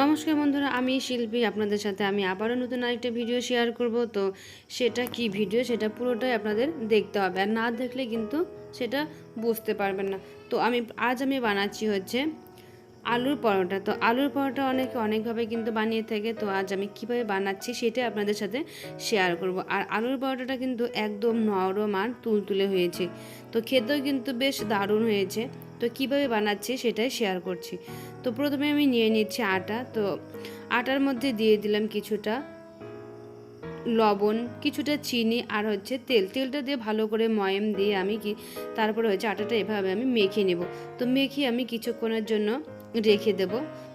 নমস্কার বন্ধুরা, আমি শিল্পী, আপনাদের সাথে আমি আবারও নতুন আরেকটা ভিডিও শেয়ার করব। তো সেটা কি ভিডিও সেটা পুরোটাই আপনাদের দেখতে হবে। আর না দেখলে কিন্তু সেটা বুঝতে পারবেন না। তো আমি, আজ আমি বানাচ্ছি হচ্ছে আলুর পরোটা। তো আলুর পরোটা অনেকে অনেকভাবে কিন্তু বানিয়ে থাকে। তো আজ আমি কীভাবে বানাচ্ছি সেটাই আপনাদের সাথে শেয়ার করব। আর আলুর পরোটাটা কিন্তু একদম নরম আর তুলতুলে হয়েছে। তো খেতেও কিন্তু বেশ দারুণ হয়েছে। তো কীভাবে বানাচ্ছি সেটাই শেয়ার করছি। তো প্রথমে আমি নিয়ে নিচ্ছি আটা। তো আটার মধ্যে দিয়ে দিলাম কিছুটা লবণ, কিছুটা চিনি আর হচ্ছে তেল। তেলটা দিয়ে ভালো করে ময়াম দিয়ে আমি কি, তারপরে হচ্ছে আটাটা এভাবে আমি মেখে নেব। তো মেখে আমি কিছুক্ষণের জন্য রেখে দেব।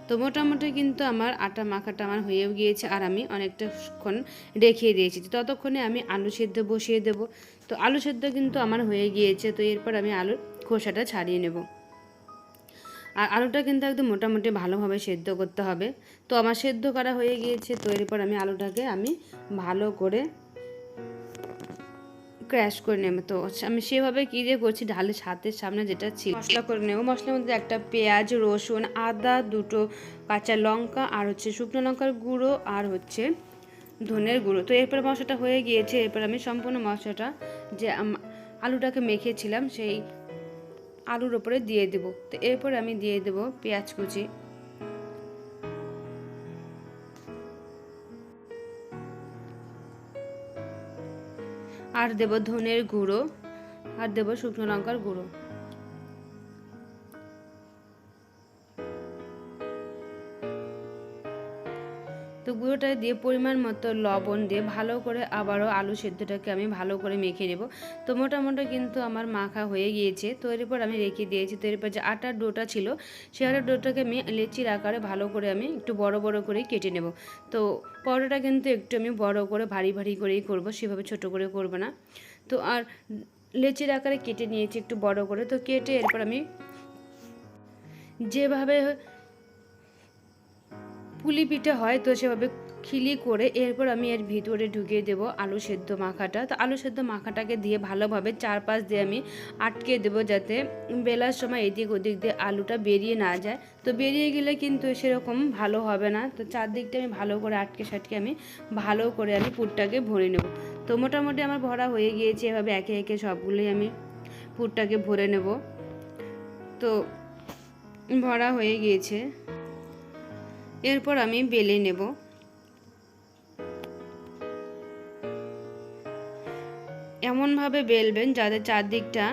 তো মোটামুটি কিন্তু আমার আটা মাখাটা আমার হয়েও গিয়েছে আর আমি অনেকটাক্ষণ রেখে দিয়েছি। ততক্ষণে আমি আলু সেদ্ধ বসিয়ে দেব। তো আলু সেদ্ধ কিন্তু আমার হয়ে গিয়েছে। তো এরপর আমি আলুর খোসাটা ছাড়িয়ে নেব। আর আলুটা কিন্তু একদম মোটামুটি ভালোভাবে সেদ্ধ করতে হবে। তো আমার সেদ্ধ করা হয়ে গিয়েছে। তো এরপর আমি আলুটাকে আমি ভালো করে ক্র্যাশ করে নেব। তো আমি সেভাবে কী দিয়ে করছি ঢালের ছাতের সামনে যেটা ছিল, মশলা করে নেব। মশলার মধ্যে একটা পেঁয়াজ, রসুন, আদা, দুটো কাঁচা লঙ্কা আর হচ্ছে শুকনো লঙ্কার গুঁড়ো আর হচ্ছে ধনের গুঁড়ো। তো এরপর মশলাটা হয়ে গিয়েছে, এরপর আমি সম্পূর্ণ মশলাটা যে আলুটাকে মেখেছিলাম, সেই আলুর ওপরে দিয়ে দেবো। তো এরপর আমি দিয়ে দেবো পেঁয়াজ কুচি। আর দেব ধনের গুঁড়ো আর দেব শুকনো লঙ্কার গুঁড়ো। তো গুঁড়োটা দিয়ে পরিমাণ মতো লবণ দিয়ে ভালো করে আবারও আলু সেদ্ধটাকে আমি ভালো করে মেখে নেব। তো মোটামুটি কিন্তু আমার মাখা হয়ে গিয়েছে। তো এরপর আমি রেখে দিয়েছি। তো এরপর যে আটার ডোটা ছিল সেই আটার ডোটাকে আমি লেচির আকারে ভালো করে আমি একটু বড় বড় করে কেটে নেব। তো পরোটা কিন্তু একটু আমি বড় করে, ভারী ভারী করেই করব। সেভাবে ছোট করে করব না। তো আর লেচির আকারে কেটে নিয়েছি একটু বড় করে। তো কেটে এরপর আমি যেভাবে পুলি পিঠে হয়, তো সেভাবে খিলি করে এরপর আমি এর ভিতরে ঢুকিয়ে দেব আলু সেদ্ধ মাখাটা। তো আলু সেদ্ধ মাখাটাকে দিয়ে ভালোভাবে চারপাশ দিয়ে আমি আটকে দেব যাতে বেলার সময় এদিক ওদিক দিয়ে আলুটা বেরিয়ে না যায়। তো বেরিয়ে গেলে কিন্তু সেরকম ভালো হবে না। তো চারদিকটা আমি ভালো করে আটকে সাটকে আমি ভালো করে আমি পুরটাকে ভরে নেব। তো মোটামুটি আমার ভরা হয়ে গিয়েছে, এভাবে একে একে সবগুলোই আমি পুরটাকে ভরে নেব। তো ভরা হয়ে গিয়েছে। এরপর আমি বেলে নেব। এমনভাবে বেলবেন যাতে চারদিকটা,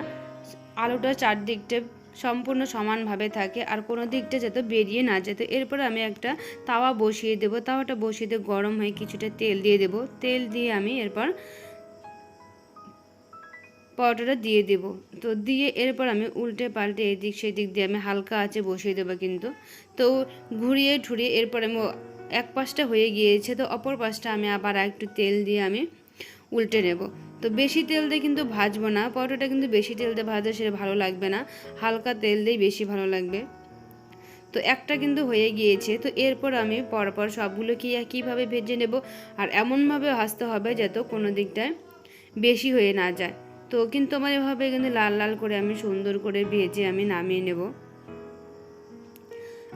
আলুটা চারদিকটা সম্পূর্ণ সমানভাবে থাকে আর কোনো দিকটা যাতে বেরিয়ে না যেত এরপর আমি একটা তাওয়া বসিয়ে দেব। তাওয়াটা বসিয়ে দিয়ে গরম হয়ে কিছুটা তেল দিয়ে দেব। তেল দিয়ে আমি এরপর পরোটাটা দিয়ে দেব। তো দিয়ে এরপর আমি উল্টে পাল্টে এদিক সেদিক দিয়ে আমি হালকা আছে বসিয়ে দেবো কিন্তু। তো ঘুরিয়ে ঠুরিয়ে এরপর আমি এক পাশটা হয়ে গিয়েছে, তো অপর পাশটা আমি আবার একটু তেল দিয়ে আমি উল্টে নেব। তো বেশি তেল দিয়ে কিন্তু ভাজবো না পরোটাটা কিন্তু বেশি তেল দিয়ে ভাজলে সেটা ভালো লাগবে না, হালকা তেল দিয়েই বেশি ভালো লাগবে। তো একটা কিন্তু হয়ে গিয়েছে, তো এরপর আমি পরপর সবগুলো কি একইভাবে ভেজে নেব আর এমনভাবে ভাজতে হবে যাতে কোনো দিকটায় বেশি হয়ে না যায়। তো কিন্তু আমার এভাবে কিন্তু লাল লাল করে আমি সুন্দর করে ভেজে আমি নামিয়ে নেব।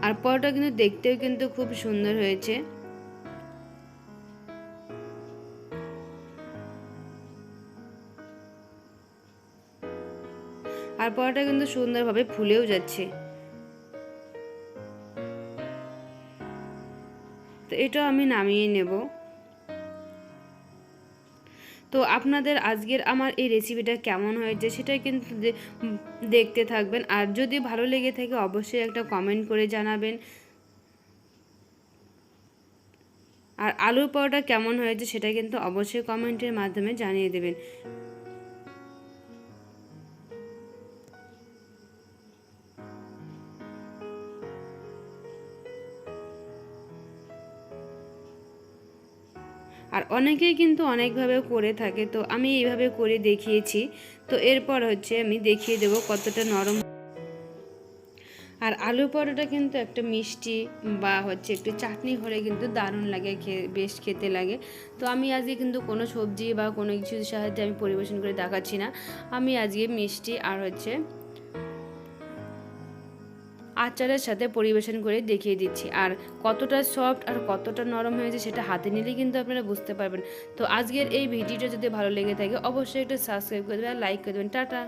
আর পরোটা কিন্তু দেখতেও কিন্তু খুব সুন্দর হয়েছে। আর পরোটা কিন্তু সুন্দরভাবে ফুলেও যাচ্ছে। তো এটা আমি নামিয়ে নেব। তো আপনাদের আজকের আমার এই রেসিপিটা কেমন হয়েছে সেটা কিন্তু দেখতে থাকবেন। আর যদি ভালো লেগে থাকে অবশ্যই একটা কমেন্ট করে জানাবেন। আর আলুর পরোটা কেমন হয়েছে সেটা কিন্তু অবশ্যই কমেন্টের মাধ্যমে জানিয়ে দেবেন। আর অনেকেই কিন্তু অনেকভাবে করে থাকে, তো আমি এইভাবে করে দেখিয়েছি। তো এরপর হচ্ছে আমি দেখিয়ে দেব কতটা নরম। আর আলু পরোটা কিন্তু একটা মিষ্টি বা হচ্ছে একটু চাটনি হলে কিন্তু দারুণ লাগে বেশ খেতে লাগে। তো আমি আজকে কিন্তু কোনো সবজি বা কোনো কিছুর সাহায্যে আমি পরিবেশন করে দেখাচ্ছি না। আমি আজকে মিষ্টি আর হচ্ছে আচারের সাথে পরিবেশন করে দেখিয়ে দিচ্ছি। আর কতটা সফট আর কতটা নরম হয়েছে সেটা হাতে নিলে কিন্তু আপনারা বুঝতে পারবেন। তো আজকের এই ভিডিওটা যদি ভালো লেগে থাকে, অবশ্যই একটা সাবস্ক্রাইব করে দেবেন লাইক করে দেবেন। টাটা!